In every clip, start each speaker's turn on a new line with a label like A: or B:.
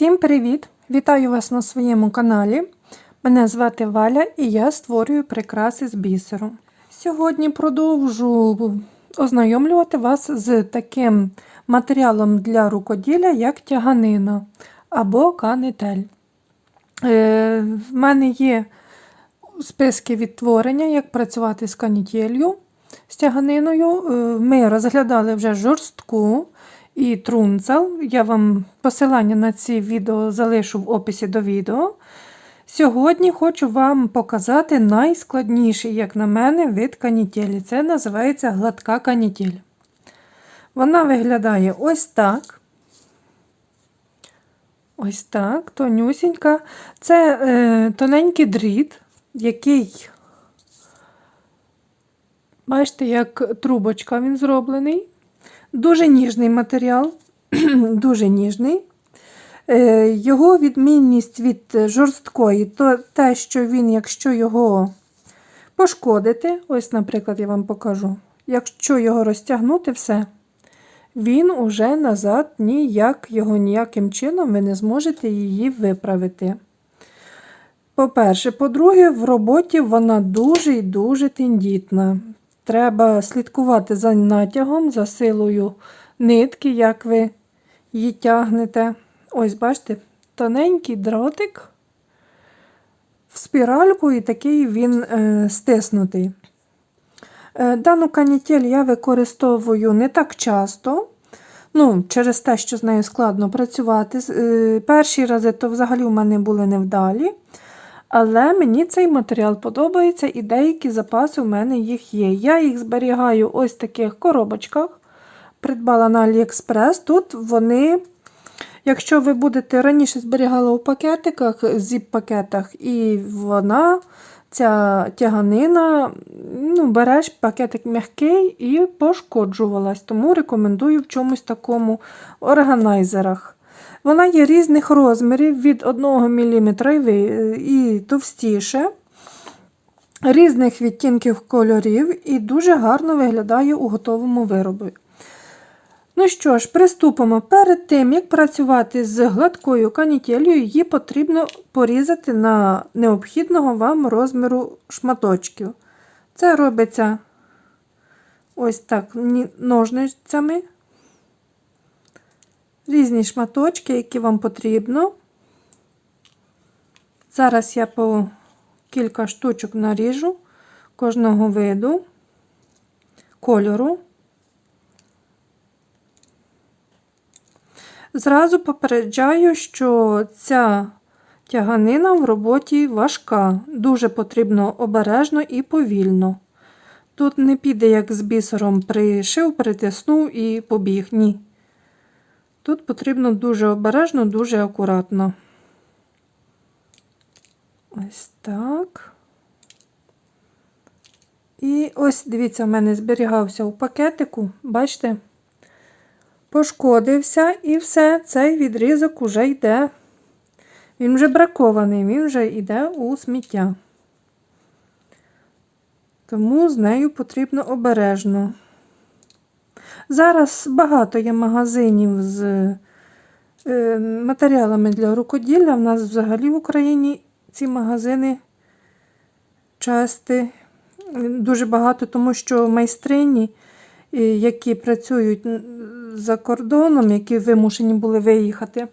A: Всім привіт! Вітаю вас на своєму каналі. Мене звати Валя і я створюю прикраси з бісером. Сьогодні продовжу ознайомлювати вас з таким матеріалом для рукоділля, як тяганина або канитель. Е, В мене є списки відтворення, як працювати з канітелью, з тяганиною. Е, Ми розглядали вже жорстку і трунцел. Я вам посилання на ці відео залишу в описі до відео. Сьогодні хочу вам показати найскладніший, як на мене, вид канітелі. Це називається гладка канітель. Вона виглядає ось так. Ось так, тонюсінька. Це е, тоненький дріт, який, бачите, як трубочка він зроблений. Дуже ніжний матеріал, дуже ніжний. Е, Його відмінність від жорсткої, то те, що він, якщо його пошкодити, ось, наприклад, я вам покажу, якщо його розтягнути, все, він уже назад ніяк, його ніяким чином ви не зможете її виправити. По-перше, по-друге, в роботі вона дуже і дуже тендітна. Треба слідкувати за натягом, за силою нитки, як ви її тягнете. Ось, бачите, тоненький дротик в спіральку, і такий він е, стиснутий. Е, дану канітель я використовую не так часто. Ну, Через те, що з нею складно працювати. Е, перші рази то взагалі у мене були невдалі. Але мені цей матеріал подобається, і деякі запаси у мене їх є. Я їх зберігаю ось в таких коробочках. Придбала на AliExpress. Тут вони, якщо ви будете раніше зберігала у пакетиках, зіп-пакетах, і вона, ця тяганина, ну, береш пакетик м'який і пошкоджувалась. Тому рекомендую в чомусь такому органайзерах. Вона є різних розмірів від 1 мм і товстіше, різних відтінків кольорів і дуже гарно виглядає у готовому виробі. Ну що ж, приступимо. Перед тим, як працювати з гладкою канітелью, її потрібно порізати на необхідного вам розміру шматочків. Це робиться ось так ножницями різні шматочки, які вам потрібно. Зараз я по кілька штучок наріжу кожного виду, кольору. Зразу попереджаю, що ця тяганина в роботі важка, дуже потрібно обережно і повільно. Тут не піде, як з бісером пришив, притиснув і побіг. Ні. Тут потрібно дуже обережно, дуже акуратно. Ось так. І ось, дивіться, в мене зберігався у пакетику, бачите, пошкодився і все, цей відрізок уже йде. Він вже бракований, він вже йде у сміття. Тому з нею потрібно обережно. Зараз багато є магазинів з е, матеріалами для рукоділля. У нас взагалі в Україні ці магазини часті, дуже багато, тому що майстрині, е, які працюють за кордоном, які вимушені були виїхати,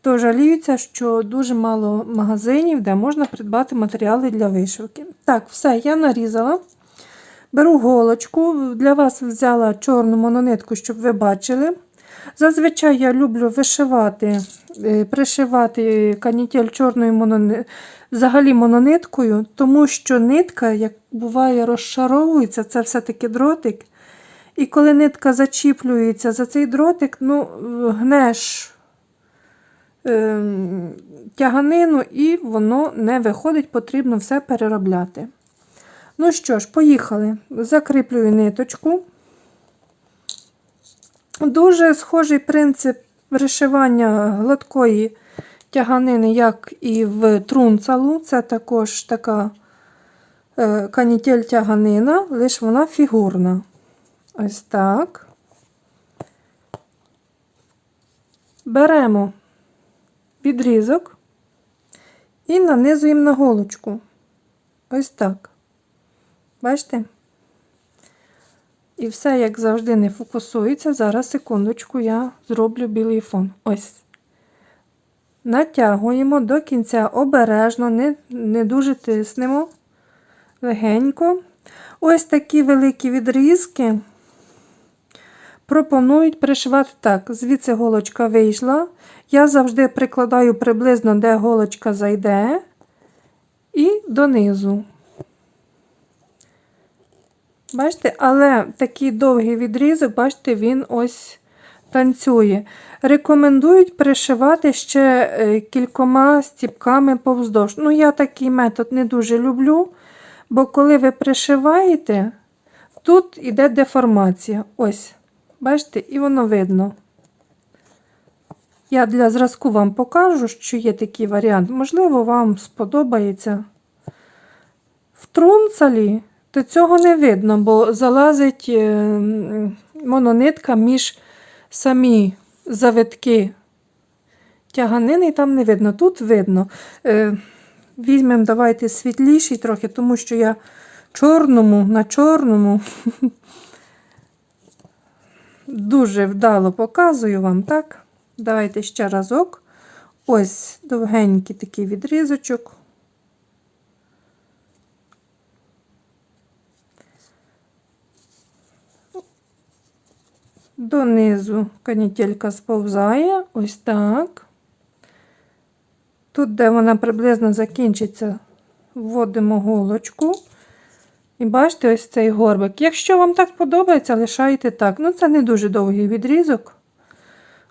A: то жаліються, що дуже мало магазинів, де можна придбати матеріали для вишивки. Так, все, я нарізала. Беру голочку, для вас взяла чорну мононитку, щоб ви бачили. Зазвичай я люблю вишивати, е, пришивати канітель чорною монони... взагалі монониткою, тому що нитка, як буває, розшаровується, це все-таки дротик. І коли нитка зачіплюється за цей дротик, ну, гнеш е, тяганину і воно не виходить, потрібно все переробляти. Ну що ж, поїхали. Закріплюю ниточку. Дуже схожий принцип вишивання гладкої тяганини, як і в трунцалу. Це також така е, канітель тяганина, лише вона фігурна. Ось так. Беремо відрізок і нанизуємо на голочку. Ось так. Бачите? І все, як завжди, не фокусується. Зараз, секундочку, я зроблю білий фон. Ось. Натягуємо до кінця обережно, не, не дуже тиснемо. Легенько. Ось такі великі відрізки. Пропонують пришивати так. Звідси голочка вийшла. Я завжди прикладаю приблизно, де голочка зайде, і донизу. Бачите, але такий довгий відрізок, бачите, він ось танцює. Рекомендують пришивати ще е, кількома стіпками повздовж. Ну, я такий метод не дуже люблю, бо коли ви пришиваєте, тут іде деформація. Ось, бачите, і воно видно. Я для зразку вам покажу, що є такий варіант. Можливо, вам сподобається. В трунцалі то цього не видно, бо залазить е, мононитка між самі завитки тяганини, і там не видно. Тут видно. Е, Візьмемо, давайте світліший трохи, тому що я чорному на чорному дуже вдало показую вам, так? Давайте ще разок. Ось довгенький такий відрізочок. Донизу канітелька сповзає, ось так. Тут, де вона приблизно закінчиться, вводимо голочку. І бачите, ось цей горбик. Якщо вам так подобається, лишайте так. Ну, це не дуже довгий відрізок.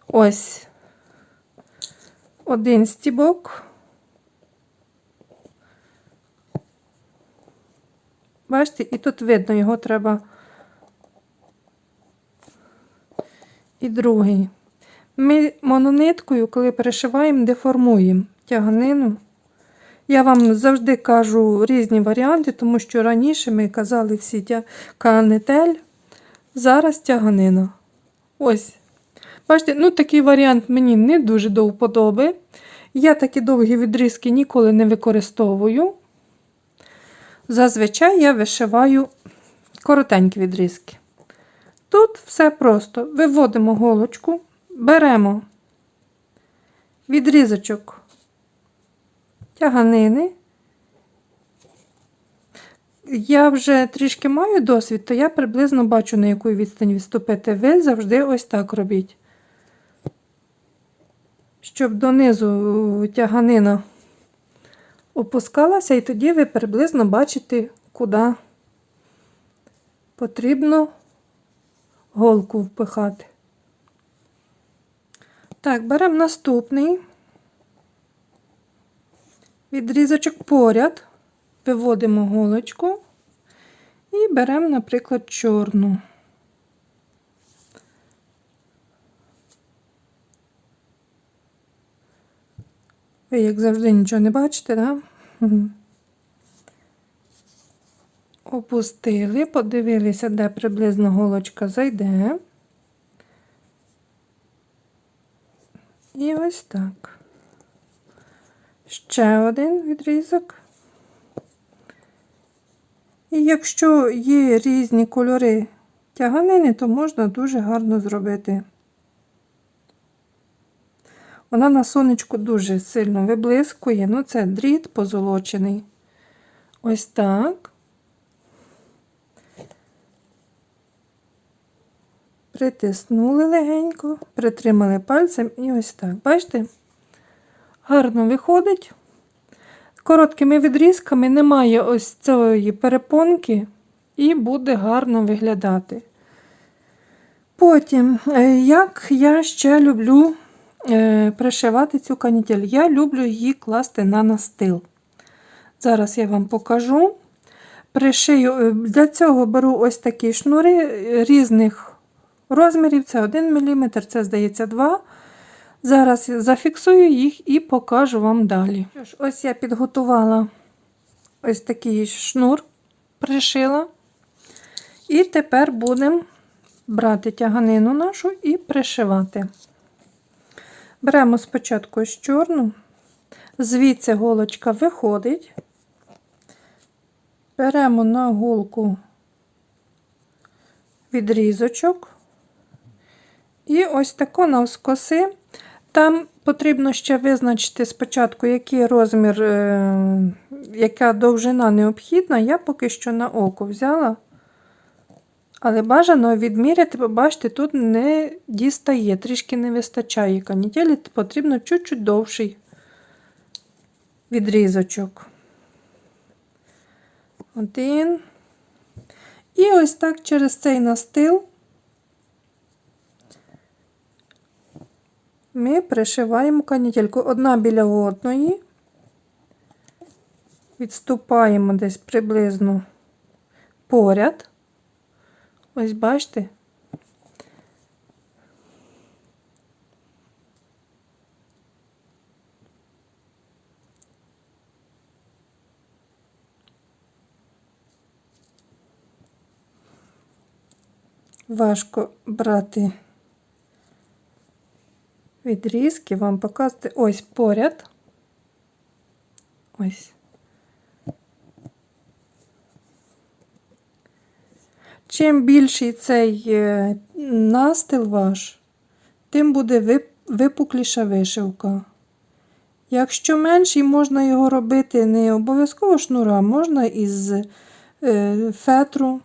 A: Ось один стібок. Бачите, і тут видно, його треба. І другий. Ми монониткою, коли перешиваємо, деформуємо тяганину. Я вам завжди кажу різні варіанти, тому що раніше ми казали всі тя... канетель, зараз тяганина. Ось. Бачите, ну такий варіант мені не дуже до вподоби. Я такі довгі відрізки ніколи не використовую. Зазвичай я вишиваю коротенькі відрізки. Тут все просто. Виводимо голочку, беремо відрізочок тяганини. Я вже трішки маю досвід, то я приблизно бачу, на яку відстань відступити. Ви завжди ось так робіть. Щоб донизу тяганина опускалася, і тоді ви приблизно бачите, куди потрібно голку впихати. Так, беремо наступний відрізочок поряд, виводимо голочку і беремо, наприклад, чорну. Ви, як завжди, нічого не бачите, так? Да? Опустили, подивилися, де приблизно голочка зайде. І ось так. Ще один відрізок. І якщо є різні кольори тяганини, то можна дуже гарно зробити. Вона на сонечку дуже сильно виблискує, ну це дріт позолочений. Ось так. Притиснули легенько, притримали пальцем і ось так. Бачите? Гарно виходить. Короткими відрізками немає ось цієї перепонки, і буде гарно виглядати. Потім, е, як я ще люблю е, пришивати цю канітель, я люблю її класти на настил. Зараз я вам покажу. Пришию, е, Для цього беру ось такі шнури різних розмірів. Це 1 мм, це, здається, 2 Зараз зафіксую їх і покажу вам далі. Ось я підготувала ось такий шнур, пришила. І тепер будемо брати тяганину нашу і пришивати. Беремо спочатку ось чорну, звідси голочка виходить. Беремо на голку відрізочок. І ось тако навскоси. Там потрібно ще визначити спочатку, який розмір, е, яка довжина необхідна. Я поки що на око взяла. Але бажано відміряти, побачите, тут не дістає, трішки не вистачає канітелі, потрібно чуть-чуть довший відрізочок. Один. І ось так через цей настил ми пришиваємо канітельку одна біля одної, відступаємо десь приблизно поряд. Ось бачите. Важко брати відрізки, вам показати ось поряд. Ось. Чим більший цей е, настил ваш, тим буде випукліша вишивка. Якщо менший, можна його робити не обов'язково шнура, можна із е, фетру,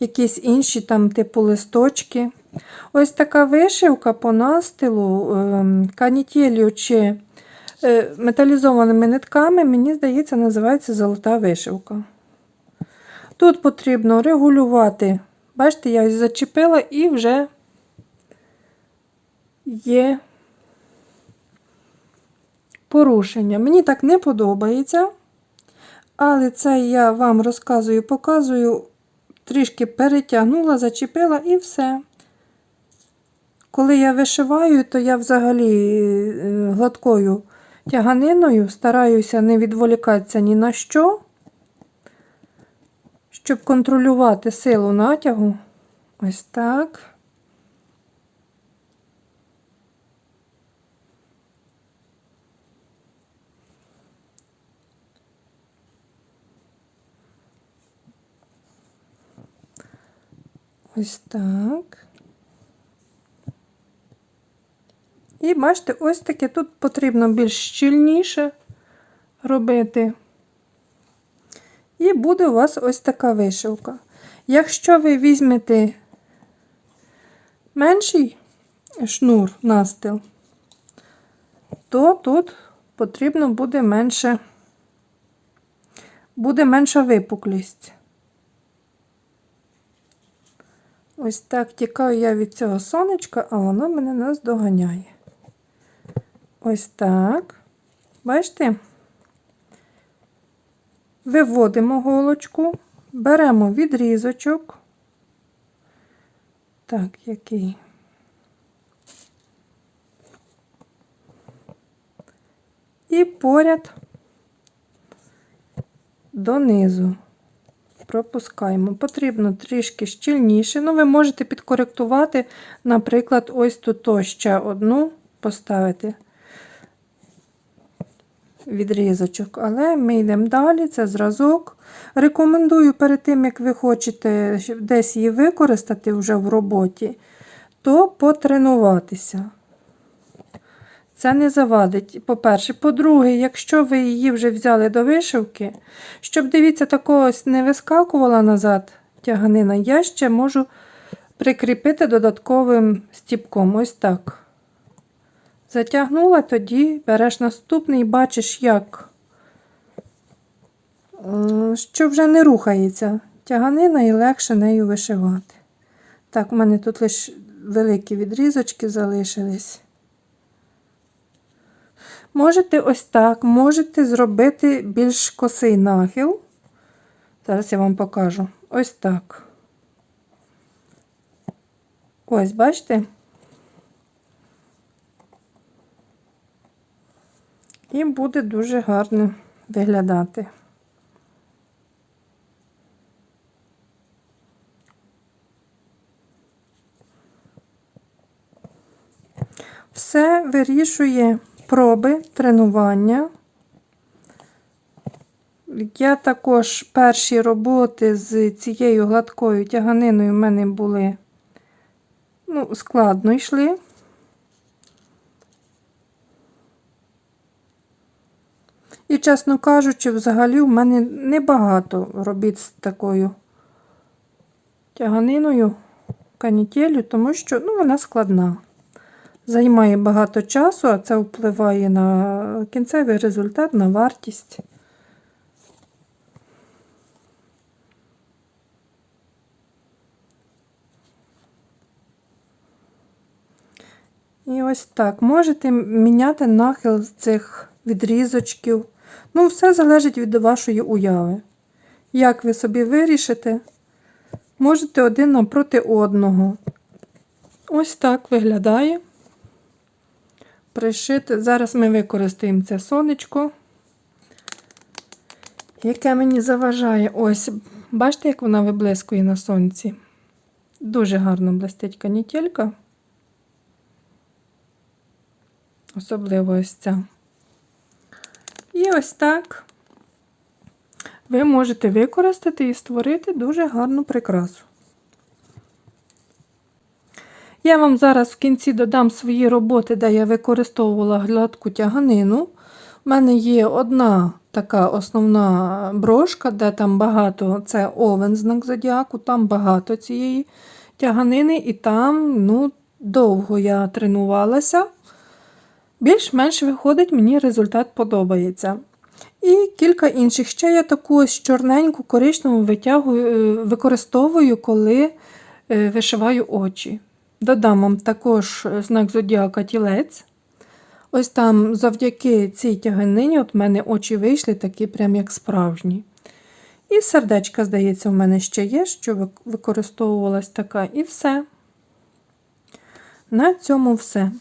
A: якісь інші там типу листочки. Ось така вишивка по настилу, е, канітелью чи е, металізованими нитками, мені здається, називається золота вишивка. Тут потрібно регулювати. Бачите, я зачепила і вже є порушення. Мені так не подобається, але це я вам розказую, показую, трішки перетягнула, зачепила і все. Коли я вишиваю, то я взагалі е, гладкою тяганиною стараюся не відволікатися ні на що щоб контролювати силу натягу, ось так. Ось так. І бачите, ось таке тут потрібно більш щільніше робити. І буде у вас ось така вишивка. Якщо ви візьмете менший шнур настил, то тут потрібно буде менше, буде менша випуклість. Ось так тікаю я від цього сонечка, а воно мене наздоганяє. Ось так. Бачите? Виводимо голочку, беремо відрізочок. Так, який. І поряд донизу пропускаємо. Потрібно трішки щільніше. Ну, ви можете підкоректувати, наприклад, ось тут ще одну поставити відрізочок, але ми йдемо далі, це зразок. Рекомендую перед тим, як ви хочете десь її використати вже в роботі, то потренуватися. Це не завадить, по-перше. По-друге, якщо ви її вже взяли до вишивки, щоб, дивіться, такого не вискакувала назад тяганина, я ще можу прикріпити додатковим стіпком. Ось так. Затягнула, тоді береш наступний і бачиш, як, е, що вже не рухається тяганина і легше нею вишивати. Так, у мене тут лише великі відрізочки залишились. Можете ось так, можете зробити більш косий нахил. Зараз я вам покажу. Ось так. Ось, бачите? І буде дуже гарно виглядати. Все вирішує проби, тренування. Я також перші роботи з цією гладкою тяганиною в мене були ну, складно йшли. І, чесно кажучи, взагалі в мене небагато робіт з такою тяганиною, канітелю, тому що ну, вона складна. Займає багато часу, а це впливає на кінцевий результат, на вартість. І ось так. Можете міняти нахил цих відрізочків. Ну, все залежить від вашої уяви. Як ви собі вирішите, можете один напроти одного. Ось так виглядає. Пришити. Зараз ми використаємо це сонечко, яке мені заважає. Ось, бачите, як вона виблискує на сонці. Дуже гарно блистить канітелька. Особливо ось ця. І ось так ви можете використати і створити дуже гарну прикрасу. Я вам зараз в кінці додам свої роботи, де я використовувала гладку тяганину. У мене є одна така основна брошка, де там багато, це овен знак зодіаку, там багато цієї тяганини, і там ну, довго я тренувалася. Більш-менш виходить, мені результат подобається. І кілька інших. Ще я таку ось чорненьку коричневу витягую, е, використовую, коли е, вишиваю очі. Додам вам також знак зодіака тілець. Ось там завдяки цій тяганині от в мене очі вийшли такі, прям як справжні. І сердечка, здається, в мене ще є, що використовувалась така, і все. На цьому все.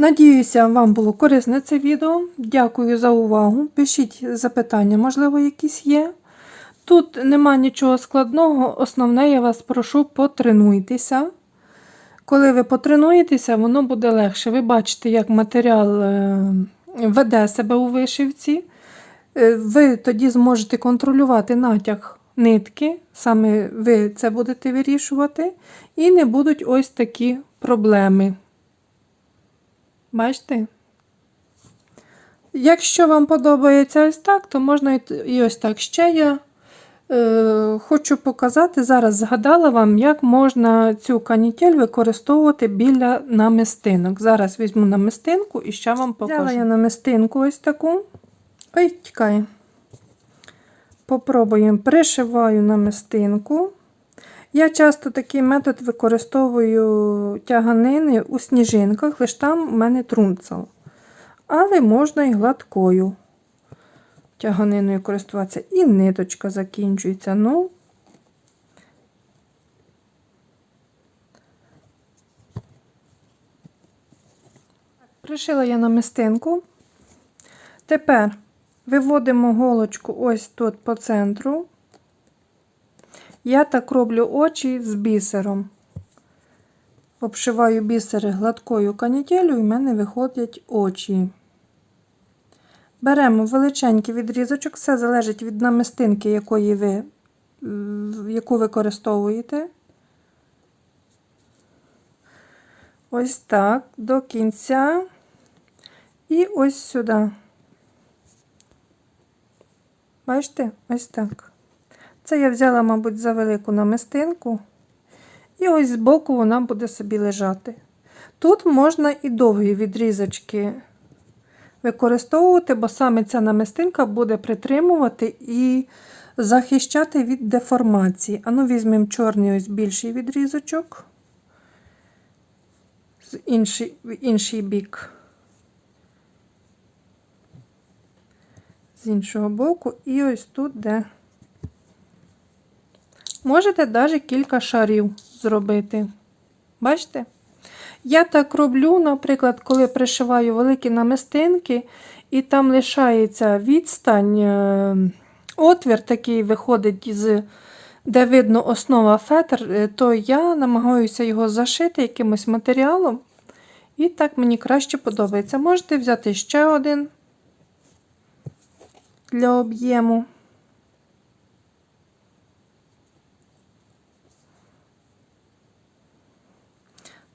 A: Надіюся, вам було корисне це відео. Дякую за увагу. Пишіть запитання, можливо, якісь є. Тут нема нічого складного, основне, я вас прошу, потренуйтеся. Коли ви потренуєтеся, воно буде легше. Ви бачите, як матеріал е, веде себе у вишивці. Е, Ви тоді зможете контролювати натяг нитки, саме ви це будете вирішувати, і не будуть ось такі проблеми. Бачите? Якщо вам подобається ось так, то можна і ось так ще я е, хочу показати, зараз згадала вам, як можна цю канітель використовувати біля намистинок. Зараз візьму намистинку і ще вам покажу. Взяла я намистинку ось таку. Ой, тікає. Попробуємо, пришиваю намистинку. Я часто такий метод використовую тяганини у сніжинках, лише там у мене трунцал. Але можна і гладкою тяганиною користуватися. І ниточка закінчується. Ну, Пришила я намистинку. Тепер виводимо голочку ось тут по центру. Я так роблю очі з бісером. Обшиваю бісери гладкою канітелю, і в мене виходять очі. Беремо величенький відрізочок, все залежить від намистинки, якої ви, яку використовуєте. Ось так, до кінця і ось сюди. Бачите? Ось так. Це я взяла, мабуть, за велику намистинку. І ось збоку вона буде собі лежати. Тут можна і довгі відрізочки використовувати, бо саме ця намистинка буде притримувати і захищати від деформації. Ану, візьмемо чорний ось більший відрізочок, з інший, в інший бік. З іншого боку, і ось тут, де Можете навіть кілька шарів зробити. Бачите? Я так роблю, наприклад, коли пришиваю великі намистинки, і там лишається відстань, е, отвір такий виходить, з, де видно основа фетр, е, то я намагаюся його зашити якимось матеріалом. І так мені краще подобається. Можете взяти ще один для об'єму.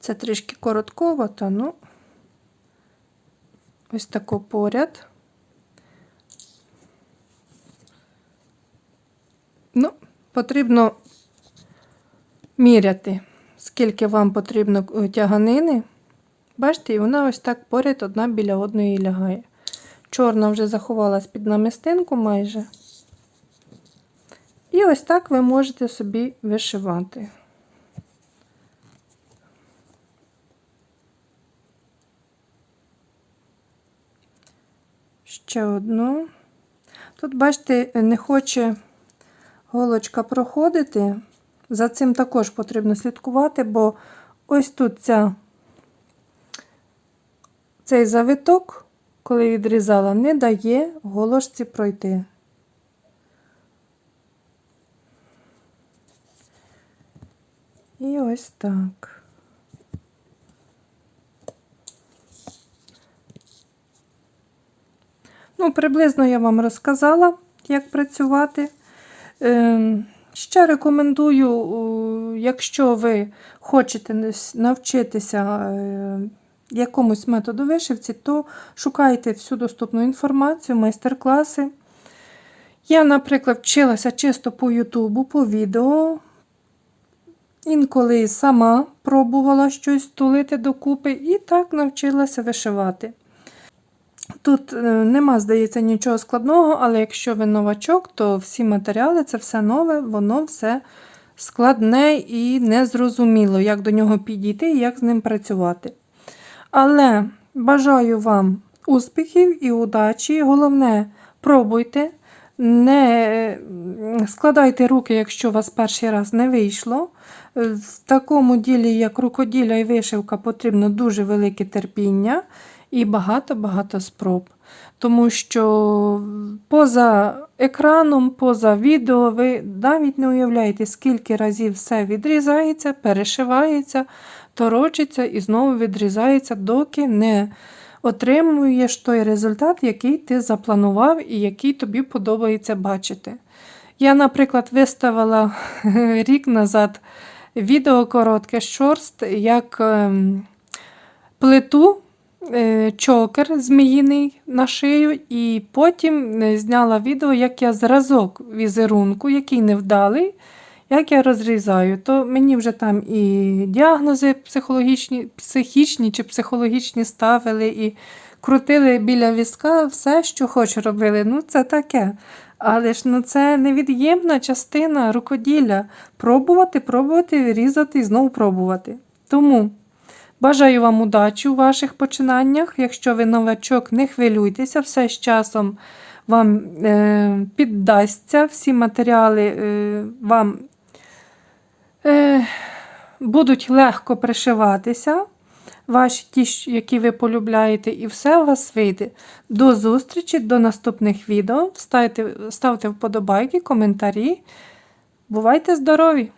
A: Це трішки коротковато, ну, ось тако поряд. Ну, потрібно міряти, скільки вам потрібно е, тяганини. Бачите, і вона ось так поряд одна біля одної лягає. Чорна вже заховалась під намистинку майже. І ось так ви можете собі вишивати. Ще одну. Тут, бачите, не хоче голочка проходити. За цим також потрібно слідкувати, бо ось тут ця, цей завиток, коли відрізала, не дає голошці пройти. І ось так. Ну, приблизно я вам розказала, як працювати. Ем, Ще рекомендую, якщо ви хочете навчитися е, якомусь методу вишивці, то шукайте всю доступну інформацію, майстер-класи. Я, наприклад, вчилася чисто по Ютубу, по відео. Інколи сама пробувала щось тулити докупи і так навчилася вишивати. Тут е, нема, здається, нічого складного, але якщо ви новачок, то всі матеріали це все нове, воно все складне і незрозуміло, як до нього підійти і як з ним працювати. Але бажаю вам успіхів і удачі. Головне, пробуйте, не складайте руки, якщо у вас перший раз не вийшло. Е, В такому ділі, як рукоділля і вишивка, потрібно дуже велике терпіння і багато-багато спроб. Тому що поза екраном, поза відео, ви навіть не уявляєте, скільки разів все відрізається, перешивається, торочиться і знову відрізається, доки не отримуєш той результат, який ти запланував і який тобі подобається бачити. Я, наприклад, виставила рік назад відео коротке шорст, як ем, плиту чокер зміїний на шию, і потім е, зняла відео, як я зразок візерунку, який невдалий, як я розрізаю. То мені вже там і діагнози психологічні, психічні чи психологічні ставили, і крутили біля візка все, що хоч робили. Ну, це таке. Але ж ну, це невід'ємна частина рукоділля. Пробувати, пробувати, різати і знову пробувати. Тому. Бажаю вам удачі у ваших починаннях. Якщо ви новачок, не хвилюйтеся, все з часом вам е, піддасться, всі матеріали е, вам е, будуть легко пришиватися, ваші ті, які ви полюбляєте, і все у вас вийде. До зустрічі, до наступних відео. Ставте, ставте вподобайки, коментарі. Бувайте здорові!